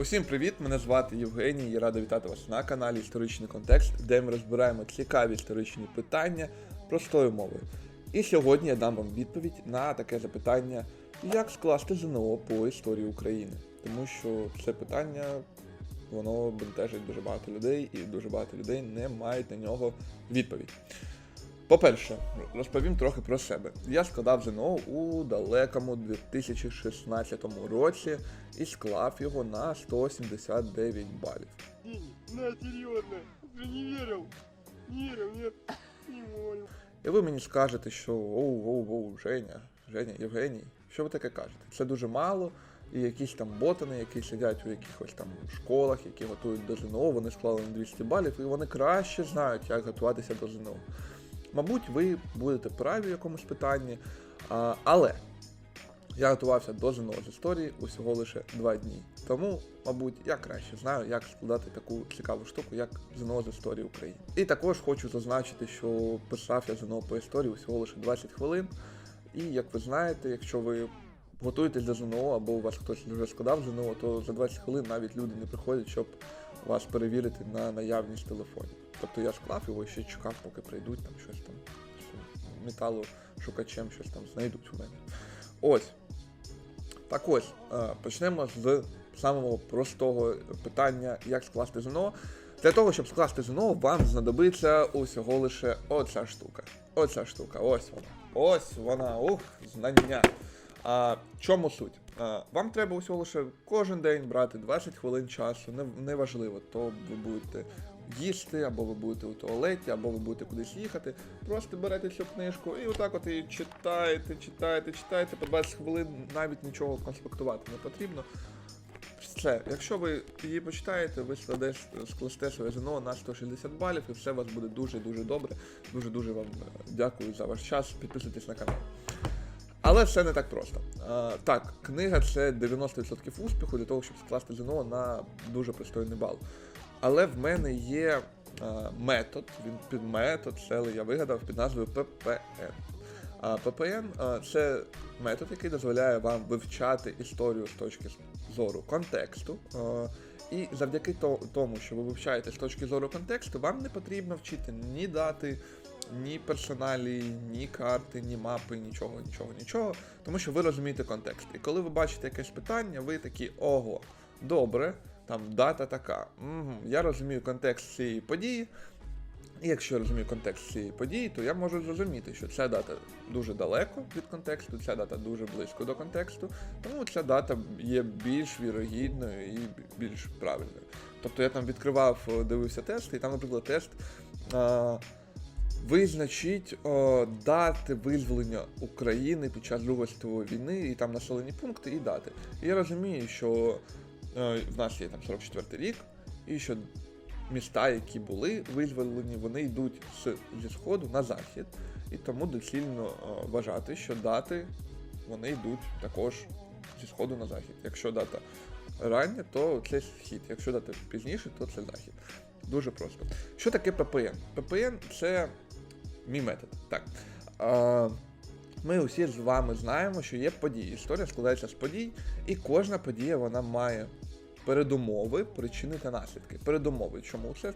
Усім привіт! Мене звати Євгеній. Я радий вітати вас на каналі Історичний контекст, де ми розбираємо цікаві історичні питання простою мовою. І сьогодні я дам вам відповідь на таке запитання, як скласти ЗНО по історії України. Тому що це питання воно бентежить дуже багато людей, і дуже багато людей не мають на нього відповідь. По-перше, розповім трохи про себе. Я складав ЗНО у далекому 2016 році і склав його на 179 балів. На, серьезно, уже не верил. Не верил, нет, не молю. І ви мені скажете, що оу, оу, оу, Женя, Женя, Євгеній, що ви таке кажете? Це дуже мало, і якісь там ботани, які сидять у якихось там школах, які готують до ЗНО, вони склали на 200 балів, і вони краще знають, як готуватися до ЗНО. Мабуть, ви будете праві в якомусь питанні, але я готувався до ЗНО з історії усього лише два дні. Тому, мабуть, я краще знаю, як складати таку цікаву штуку, як ЗНО з історії України. І також хочу зазначити, що писав я ЗНО по історії усього лише 20 хвилин. І як ви знаєте, якщо ви готуєтесь до ЗНО або у вас хтось вже складав ЗНО, то за 20 хвилин навіть люди не приходять, щоб вас перевірити на наявність телефонів. Тобто я склав його і ще чекав, поки прийдуть там щось там з металошукачем щось там знайдуть у мене. Ось. Так ось, е, почнемо з самого простого питання, як скласти ЗНО. Для того, щоб скласти ЗНО, вам знадобиться усього лише оця штука. Оця штука, ось вона. Ось вона, ух, знання. А чому суть? А, вам треба усього лише кожен день брати 20 хвилин часу, не- неважливо, то ви будете їсти, або ви будете у туалеті, або ви будете кудись їхати. Просто берете цю книжку і отак от її читаєте, читаєте, читаєте по 20 хвилин, навіть нічого конспектувати не потрібно. Все, якщо ви її почитаєте, ви скласте своє ЗНО на 160 балів, і все у вас буде дуже-дуже добре. Дуже-дуже вам е, дякую за ваш час. Підписуйтесь на канал. Але все не так просто. А, так, книга це 90% успіху для того, щоб скласти ЗНО на дуже пристойний бал. Але в мене є а, метод, він під метод, це я вигадав під назвою ППН. А ППН це метод, який дозволяє вам вивчати історію з точки зору контексту. А, і завдяки то- тому, що ви вивчаєте з точки зору контексту, вам не потрібно вчити ні дати, ні персоналі, ні карти, ні мапи, нічого, нічого, нічого, тому що ви розумієте контекст. І коли ви бачите якесь питання, ви такі ого, добре, там дата така. Угу, я розумію контекст цієї події. І якщо я розумію контекст цієї події, то я можу зрозуміти, що ця дата дуже далеко від контексту, ця дата дуже близько до контексту, тому ця дата є більш вірогідною і більш правильною. Тобто я там відкривав, е, дивився тест, і там, наприклад, тест. А, Визначіть о, дати визволення України під час Другої світової війни, і там населені пункти і дати. І я розумію, що е, в нас є там 44 рік, і що міста, які були визволені, вони йдуть з, зі сходу на захід, і тому доцільно е, вважати, що дати вони йдуть також зі сходу на захід. Якщо дата рання, то це схід. Якщо дата пізніше, то це захід. Дуже просто. Що таке ППН? ППН це мій метод. Так. А, ми усі з вами знаємо, що є події. Історія складається з подій, і кожна подія вона має передумови, причини та наслідки. Передумови. Чому це?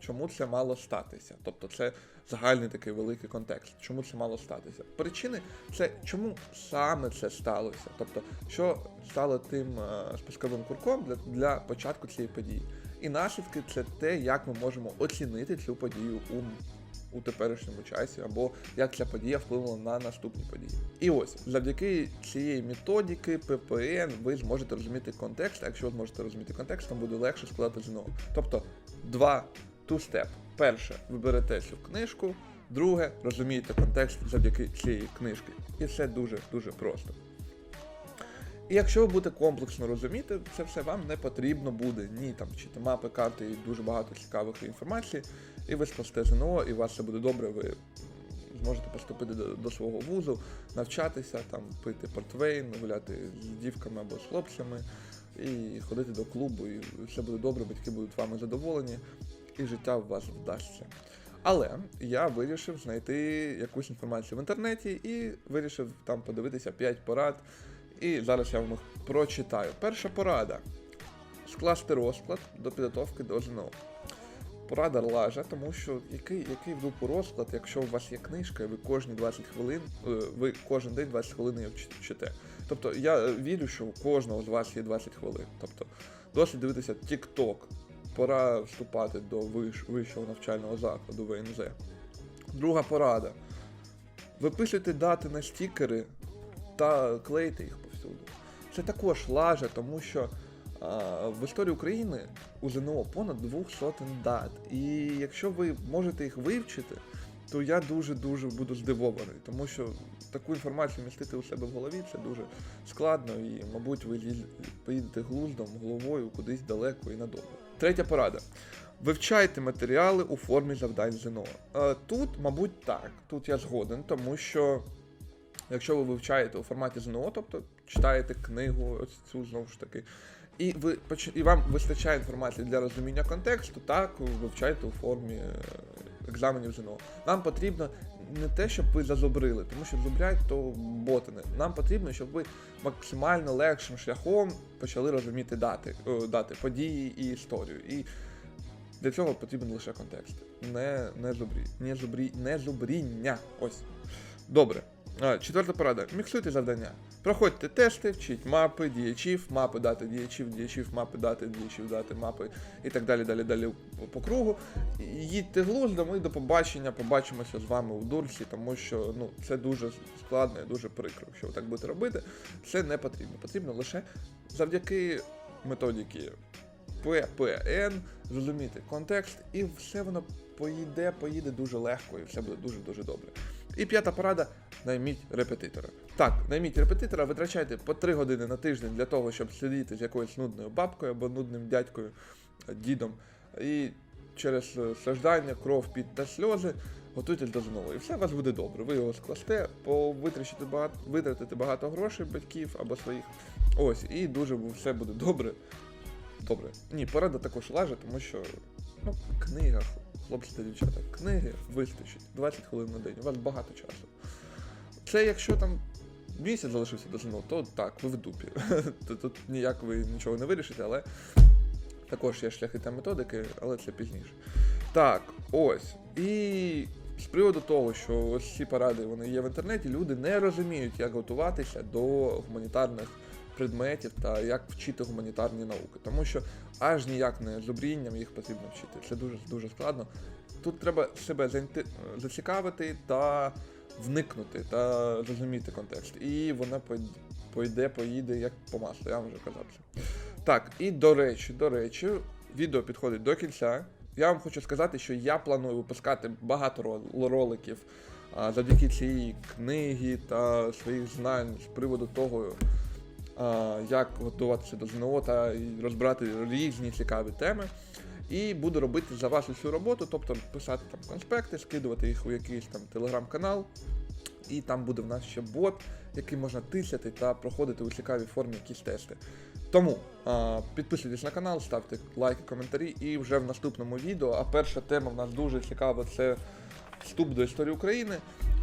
Чому це мало статися? Тобто це загальний такий великий контекст. Чому це мало статися? Причини це чому саме це сталося? Тобто, що стало тим е, спусковим курком для, для початку цієї події. І наслідки це те, як ми можемо оцінити цю подію у, у теперішньому часі, або як ця подія вплинула на наступні події. І ось завдяки цієї методики ППН ви зможете розуміти контекст. А якщо ви зможете розуміти контекст, вам буде легше складати ЗНО. Тобто два two-step. Перше, ви берете цю книжку. Друге, розумієте контекст завдяки цієї книжки. І це дуже дуже просто. І якщо ви будете комплексно розуміти, це все вам не потрібно буде ні там вчити мапи, карти і дуже багато цікавих інформації, і ви скласте ЗНО, і у вас все буде добре, ви зможете поступити до, до свого вузу, навчатися, там, пити портвейн, гуляти з дівками або з хлопцями, і ходити до клубу, і все буде добре, батьки будуть вами задоволені, і життя у вас вдасться. Але я вирішив знайти якусь інформацію в інтернеті і вирішив там подивитися 5 порад. І зараз я вам їх прочитаю. Перша порада. скласти розклад до підготовки до ЗНО. Порада лажа, тому що який, який в дупу розклад, якщо у вас є книжка, і ви кожні 20 хвилин, е, ви кожен день 20 хвилин її вч- вчите. Тобто я е, вірю, що у кожного з вас є 20 хвилин. Тобто досить дивитися TikTok, пора вступати до виш, вищого навчального закладу ВНЗ. Друга порада. Виписуйте дати на стікери та клейте їх. Це також лаже, тому що а, в історії України у ЗНО понад двох сотень дат. І якщо ви можете їх вивчити, то я дуже-дуже буду здивований, тому що таку інформацію містити у себе в голові це дуже складно, і, мабуть, ви поїдете глуздом, головою кудись далеко і надовго. Третя порада. Вивчайте матеріали у формі завдань ЗНО. Е, Тут, мабуть, так. Тут я згоден, тому що якщо ви вивчаєте у форматі ЗНО, тобто читаєте книгу, ось цю знову ж таки, і ви і вам вистачає інформації для розуміння контексту, так вивчайте у формі е, екзаменів ЗНО. Нам потрібно не те, щоб ви зазубрили, тому що зубрять то ботини. Нам потрібно, щоб ви максимально легшим шляхом почали розуміти дати, дати події і історію. І для цього потрібен лише контекст. Не, не зубрі, не зубрі, не зубріння. Ось. Добре. Четверта порада. Міксуйте завдання. Проходьте тести, вчіть мапи, діячів, мапи дати діячів, діячів, мапи дати, діячів дати, мапи і так далі, далі, далі по- кругу. Їдьте глуздом і до побачення, побачимося з вами у дурсі, тому що ну, це дуже складно і дуже прикро. Якщо ви так будете робити, це не потрібно. Потрібно лише завдяки методіки ППН зрозуміти контекст, і все воно поїде, поїде дуже легко, і все буде дуже-дуже добре. І п'ята порада найміть репетитора. Так, найміть репетитора, витрачайте по 3 години на тиждень для того, щоб сидіти з якоюсь нудною бабкою або нудним дядькою, дідом. І через е, страждання, кров, піт та сльози готуйтесь до ЗНО. І все у вас буде добре. Ви його скласте, по- багато, витратите багато грошей батьків або своїх. Ось, і дуже все буде добре. Добре. Ні, порада також лаже, тому що ну, книга, хлопці та дівчата, книги вистачить 20 хвилин на день, у вас багато часу. Це якщо там місяць залишився до ЗНО, то так, ви в дупі. Тут ніяк ви нічого не вирішите, але також є шляхи та методики, але це пізніше. Так, ось. І з приводу того, що ось ці поради вони є в інтернеті, люди не розуміють, як готуватися до гуманітарних предметів та як вчити гуманітарні науки. Тому що аж ніяк не зубрінням їх потрібно вчити. Це дуже дуже складно. Тут треба себе зацікавити та вникнути та зрозуміти контекст. І вона пойде, поїде як по маслу, я вам вже казав це. Так, і до речі, до речі, відео підходить до кінця. Я вам хочу сказати, що я планую випускати багато роликів завдяки цієї книги та своїх знань з приводу того, як готуватися до ЗНО та розбирати різні цікаві теми. І буду робити за вас усю роботу, тобто писати там конспекти, скидувати їх у якийсь там телеграм-канал. І там буде в нас ще бот, який можна тисяти та проходити у цікавій формі якісь тести. Тому а, підписуйтесь на канал, ставте лайки, коментарі, і вже в наступному відео. А перша тема в нас дуже цікава це вступ до історії України.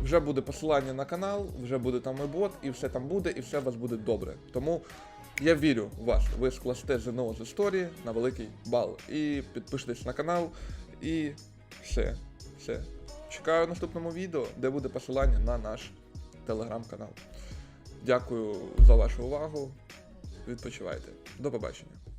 Вже буде посилання на канал, вже буде там і бот, і все там буде, і все у вас буде добре. Тому я вірю в вас. Ви скласте ЗНО з історії на великий бал. І підпишитесь на канал, і все. Все. Чекаю в наступному відео, де буде посилання на наш телеграм-канал. Дякую за вашу увагу. Відпочивайте. До побачення.